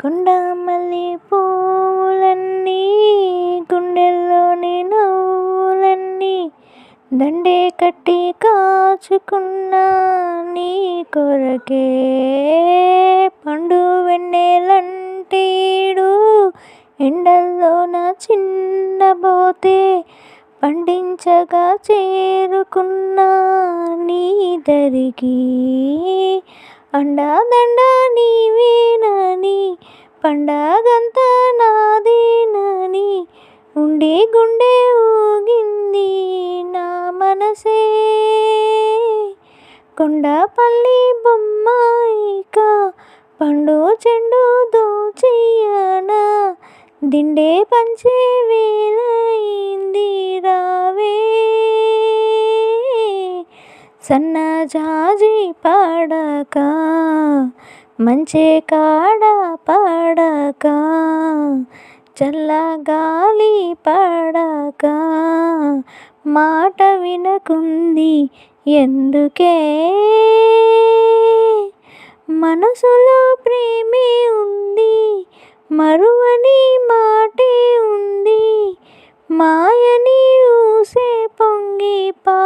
కొండమల్లి పూలన్నీ గుండెల్లోని నవ్వులన్నీ దండే కట్టి కాచుకున్నా నీ కొరకే. పండు వెన్నెలంటీడు ఎండల్లోన చిన్నబోతే పండించగా చేరుకున్నా నీ దరికి. అండాదండ నీవేనని పండగంతా నాదేనని ఉండే గుండె ఊగింది నా మనసే. కొండపల్లి బొమ్మాయిక పండు చెండు దోచెయ్యనా దిండే పంచే వేలయింది సన్నజాజి పాడక మంచే కాడ పడక చల్లగాలి పాడక మాట వినకుంది ఎందుకే? మనసులో ప్రేమే ఉంది మరువని మాటే ఉంది మాయని ఊసే పొంగి పా